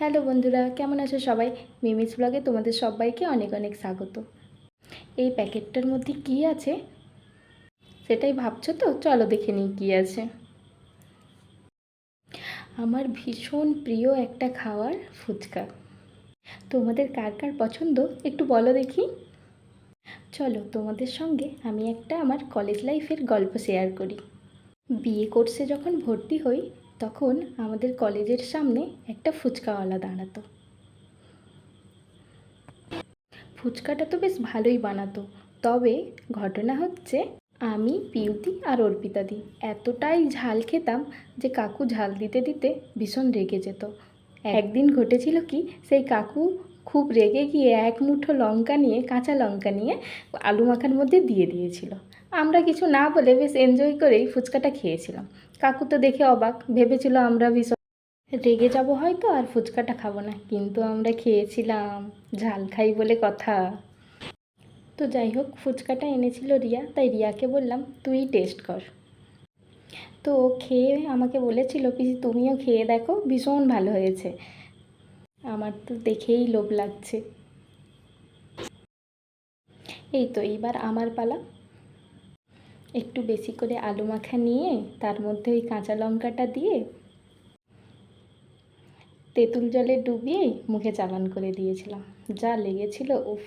Hello বন্ধুরা, কেমন আছো সবাই? মিমিস ব্লগে তোমাদের সবাইকে অনেক অনেক স্বাগত। এই প্যাকেটটার মধ্যে কি আছে? সেটাই ভাবছ তো? চলো দেখে নিই কী আছে। আমার ভীষণ প্রিয় একটা খাওয়ার ফুচকা। তোমাদের কার কার পছন্দ? একটু বলো দেখি। চলো, তোমাদের সঙ্গে আমি একটা আমার কলেজ লাইফের গল্প শেয়ার করি। বিএ কোর্সে যখন ভর্তি হই তখন আমাদের কলেজের সামনে একটা ফুচকাওয়ালা দাঁড়াতো। ফুচকাটা তো বেশ ভালোই বানাতো, তবে ঘটনা হচ্ছে আমি পিউতি আর অর্পিতাদি এতটাই ঝাল খেতাম যে কাকু ঝাল দিতে দিতে ভীষণ রেগে যেত। একদিন ঘটেছিল কি, সেই কাকু খুব রেগে গিয়ে এক মুঠো লঙ্কা নিয়ে, কাঁচা লঙ্কা নিয়ে আলু মাখার মধ্যে দিয়ে দিয়েছিল। আমরা কিছু না বলে বেশ এনজয় করেই ফুচকাটা খেয়েছিলাম। কাকু তো দেখে অবাক। ভেবেছিল আমরা ভীষণ রেগে যাব হয়তো আর ফুচকাটা খাব না, কিন্তু আমরা খেয়েছিলাম। ঝাল খাই বলে কথা। তো যাই হোক, ফুচকাটা এনেছিল রিয়া, তাই রিয়াকে বললাম, তুই টেস্ট কর। তো খেয়ে আমাকে বলেছিল, পিসি, তুমিও খেয়ে দেখো, ভীষণ ভালো হয়েছে। আমার তো দেখেই লোভ লাগছে। এই তো, এইবার আমার পালা। একটু বেশি করে আলু মাখা নিয়ে তার মধ্যে ওই কাঁচা লঙ্কাটা দিয়ে তেঁতুল জলে ডুবিয়ে মুখে চালান করে দিয়েছিলাম। যা লেগেছিল, উফ।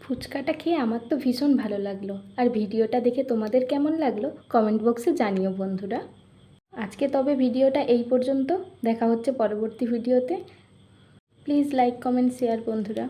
ফুচকাটা খেয়ে আমার তো ভীষণ ভালো লাগল। আর ভিডিওটা দেখে তোমাদের কেমন লাগল, কমেন্ট বক্সে জানিও বন্ধুরা। আজকে তবে ভিডিওটা এই পর্যন্ত। দেখা হচ্ছে পরবর্তী ভিডিওতে। প্লিজ লাইক, কমেন্ট, শেয়ার বন্ধুরা।